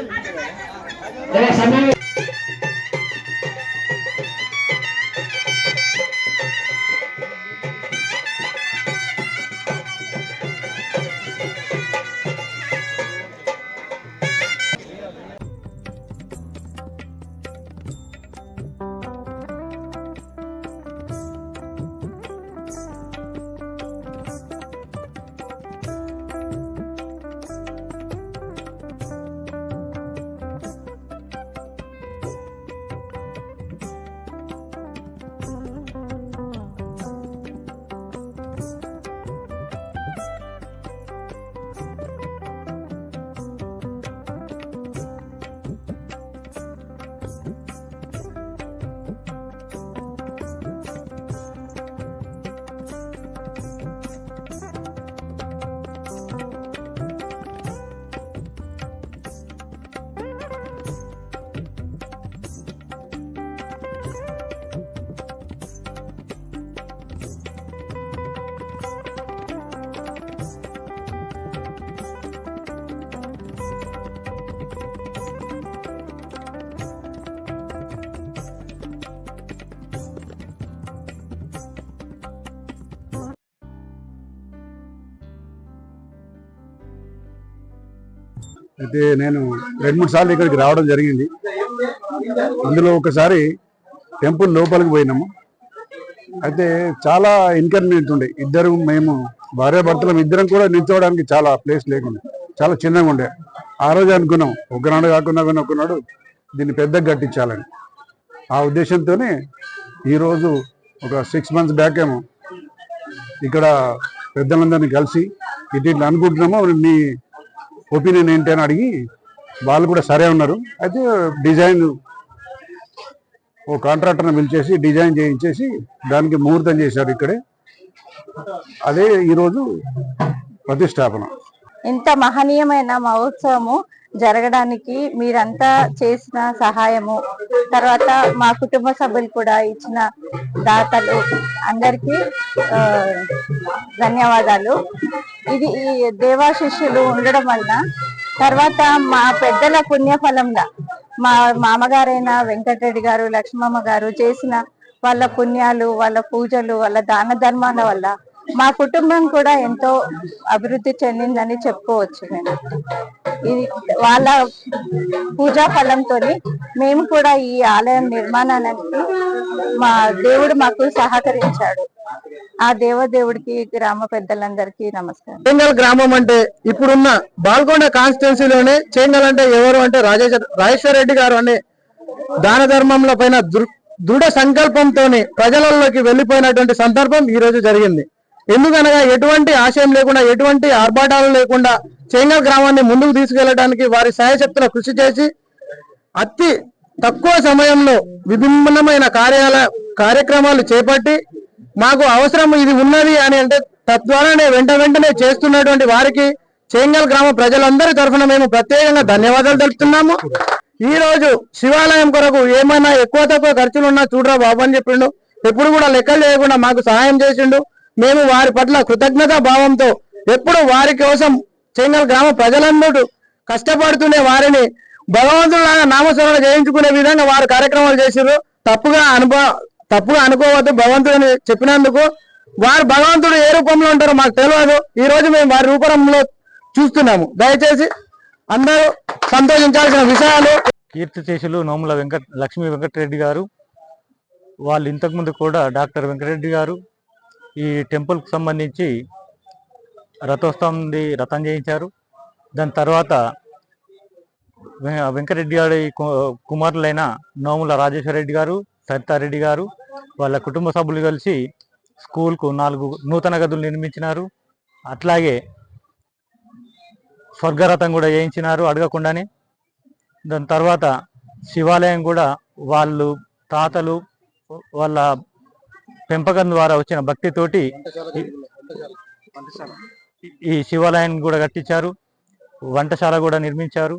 De la అయితే నేను రెండు మూడు సార్లు ఇక్కడికి రావడం జరిగింది. అందులో ఒకసారి టెంపుల్ లోపలికి పోయినాము. అయితే చాలా ఇన్కన్వీనియంట్ ఉండే. ఇద్దరు మేము భార్య భర్తలం ఇద్దరం కూడా నిల్చోవడానికి చాలా ప్లేస్ లేకుండా. చాలా చిన్నగా ఉండే. ఆ రోజు అనుకున్నాం. ఒకనాడు కాకుండా కానీ ఒకనాడు దీన్ని పెద్దగా కట్టించాలని. ఆ ఉద్దేశంతోనే ఈరోజు ఒక సిక్స్ మంత్స్ బ్యాక్ ఏమో ఇక్కడ పెద్దలందరినీ కలిసి ఇటు ఇట్లా అనుకుంటున్నామో మీ ఒపీనియన్ ఏంటి అని అడిగి వాళ్ళు కూడా సరే ఉన్నారు అయితే డిజైన్ ఓ కాంట్రాక్టర్ని పిలిచేసి డిజైన్ చేయించేసి దానికి ముహూర్తం చేశారు ఇక్కడే. అదే ఈరోజు ప్రతిష్టాపన. ఇంత మహనీయమైన మహోత్సవము జరగడానికి మీరంతా చేసిన సహాయము తర్వాత మా కుటుంబ సభ్యులు కూడా ఇచ్చిన దాతలు అందరికీ ధన్యవాదాలు. ఇది ఈ దేవాశిష్యులు ఉండడం వల్ల తర్వాత మా పెద్దల పుణ్యఫలంగా మా మామగారైన వెంకటరెడ్డి గారు లక్ష్మమ్మ గారు చేసిన వాళ్ళ పుణ్యాలు వాళ్ళ పూజలు వాళ్ళ దాన ధర్మాల వల్ల మా కుటుంబం కూడా ఎంతో అభివృద్ధి చెందిందని చెప్పుకోవచ్చు నేను ఇది వాళ్ళ పూజా ఫలంతో మేము కూడా ఈ ఆలయం నిర్మాణానికి మా దేవుడు మాకు సహకరించాడు. ఆ దేవదేవుడికి గ్రామ పెద్దలందరికీ నమస్కారం. చేంగల్ గ్రామం అంటే ఇప్పుడున్న బాల్కొండ కాన్స్టిట్యున్సీలోనే చేంగల్ అంటే ఎవరు అంటే రాజేశ్వర రాజేశ్వర రెడ్డి గారు అనే దాన ధర్మంలో పైన దృ- దృఢ సంకల్పంతో ప్రజలలోకి వెళ్ళిపోయినటువంటి సందర్భం ఈ రోజు జరిగింది. ఎందుకనగా ఎటువంటి ఆశయం లేకుండా ఎటువంటి ఆర్భాటాలు లేకుండా చేంగల్ గ్రామాన్ని ముందుకు తీసుకెళ్ళడానికి వారి సహాయశక్తుల కృషి చేసి అతి తక్కువ సమయంలో విభిన్నమైన కార్యాల కార్యక్రమాలు చేపట్టి మాకు అవసరం ఇది ఉన్నది అని అంటే తద్వారానే వెంట వెంటనే చేస్తున్నటువంటి వారికి చేంగల్ గ్రామ ప్రజలందరి తరఫున మేము ప్రత్యేకంగా ధన్యవాదాలు తెలుపుతున్నాము. ఈ రోజు శివాలయం కొరకు ఏమైనా ఎక్కువ తక్కువ ఖర్చులు ఉన్నా చూడరా బాబు అని చెప్పిండు. ఎప్పుడు కూడా లెక్కలు చేయకుండా మాకు సహాయం చేసిండు. మేము వారి పట్ల కృతజ్ఞత భావంతో ఎప్పుడు వారి కోసం చెంగల్ గ్రామ ప్రజలందరూ కష్టపడుతూనే వారిని భగవంతులాగా నామస్మరణ చేయించుకునే విధంగా వారు కార్యక్రమాలు చేశారు తప్పుగా అనుభవ తప్పుగా అనుకోవద్దు భగవంతుడిని చెప్పినందుకు. వారు భగవంతుడు ఏ రూపంలో ఉంటారో మాకు తెలియదు ఈ రోజు మేము వారి రూపంలో చూస్తున్నాము. దయచేసి అందరూ సంతోషించాల్సిన విషయాలు. కీర్తి చేసులు నోముల వెంకట లక్ష్మీ వెంకటరెడ్డి గారు వాళ్ళు ఇంతకుముందు కూడా డాక్టర్ వెంకటరెడ్డి గారు ఈ టెంపుల్కి సంబంధించి రథోత్సవంది రథం చేయించారు. దాని తర్వాత వె- వెంకటరెడ్డి గారి కు- కుమారులైన నోముల రాజేశ్వర రెడ్డి గారు సరితారెడ్డి గారు వాళ్ళ కుటుంబ సభ్యులు కలిసి స్కూల్కు నాలుగు నూతన గదులు నిర్మించినారు. అట్లాగే స్వర్గరథం కూడా చేయించినారు అడగకుండానే. దాని తర్వాత శివాలయం కూడా వాళ్ళు తాతలు వాళ్ళ పెంపకం ద్వారా వచ్చిన భక్తితోటి ఈ- శివాలయాన్ని కూడా కట్టించారు. వంటశాల కూడా నిర్మించారు.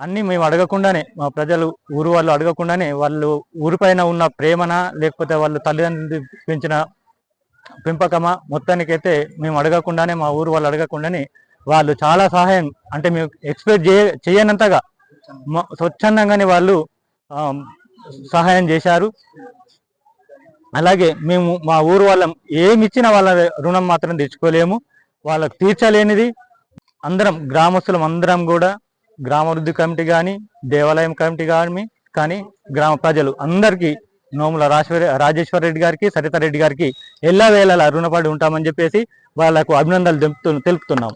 అన్నీ మేము అడగకుండానే మా ప్రజలు ఊరు వాళ్ళు అడగకుండానే వాళ్ళు ఊరిపైన ఉన్న ప్రేమన లేకపోతే వాళ్ళు తల్లిదండ్రులు పెంచిన పెంపకమా మొత్తానికైతే మేము అడగకుండానే మా ఊరు వాళ్ళు అడగకుండానే వాళ్ళు చాలా సహాయం అంటే మేము ఎక్స్పెక్ట్ చేయ చేయనంతగా స్వచ్ఛందంగానే వాళ్ళు సహాయం చేశారు. అలాగే మేము మా ఊరు వాళ్ళం ఏమి ఇచ్చినా వాళ్ళ రుణం మాత్రం తెచ్చుకోలేము వాళ్ళకు తీర్చలేనిది అందరం గ్రామస్తులం అందరం కూడా గ్రామాభివృద్ధి కమిటీ కానీ దేవాలయం కమిటీ కానీ కానీ గ్రామ ప్రజలు అందరికీ నోముల రాజేశ్వర రాజేశ్వర రెడ్డి గారికి సరితారెడ్డి గారికి ఎల్లా వేళలా రుణపడి ఉంటామని చెప్పేసి వాళ్ళకు అభినందనలు తెలుపుతు తెలుపుతున్నాం.